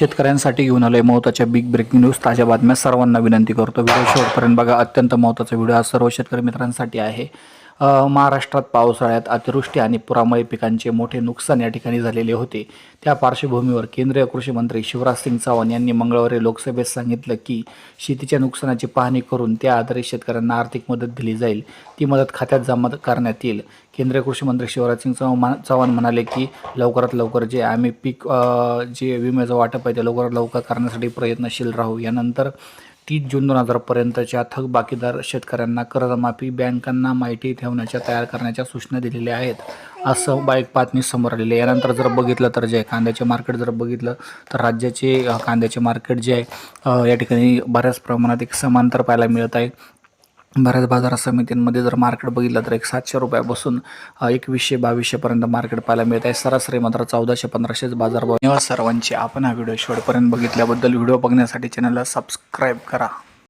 शेतकऱ्यांसाठी घेऊन आलोय महत्त्वाच्या बिग ब्रेकिंग न्यूज ताज्या बातम्या सर्वांना विनंती करतो. व्हिडिओ शेवटपर्यंत बघा. अत्यंत महत्त्वाचा व्हिडिओ हा सर्व शेतकरी मित्रांसाठी आहे. महाराष्ट्रात पावसाळ्यात अतिवृष्टी आणि पुरामुळे पिकांचे मोठे नुकसान या ठिकाणी झालेले होते. त्या पार्श्वभूमीवर केंद्रीय कृषी मंत्री शिवराज सिंग चौहान यांनी मंगळवारी लोकसभेत सांगितलं की शेतीच्या नुकसानाची पाहणी करून त्या आधारे शेतकऱ्यांना आर्थिक मदत दिली जाईल. ती मदत खात्यात जमा करण्यात येईल. केंद्रीय कृषी मंत्री शिवराज सिंग चौहान चव्हाण म्हणाले की लवकरात लवकर जे आम्ही पीक जे विम्याचं वाटप आहे ते लवकरात लवकर करण्यासाठी प्रयत्नशील राहू. यानंतर तीस जून दोन हजारपर्यंतच्या थकबाकीदार शेतकऱ्यांना कर्जमाफी बँकांना माहिती ठेवण्याच्या तयार करण्याच्या सूचना दिलेल्या आहेत. असं बाईक बातमी समोर आलेली आहे. यानंतर जर बघितलं तर जे कांद्याचे मार्केट जर बघितलं तर राज्याचे कांद्याचे मार्केट जे आहे या ठिकाणी बऱ्याच प्रमाणात एक समांतर पाहायला मिळत आहे. बऱ्याच बाजार समित्यांमध्ये जर मार्केट बघितलं तर एक सातशे रुपयापासून एकवीसशे बावीसशेपर्यंत मार्केट पाहायला मिळत आहे. सरासरी मात्र चौदाशे पंधराशेच बाजारभाव धन्यवाद सर्वांचे. आपण हा व्हिडिओ शेवटपर्यंत बघितल्याबद्दल व्हिडिओ बघण्यासाठी चॅनलला सबस्क्राईब करा.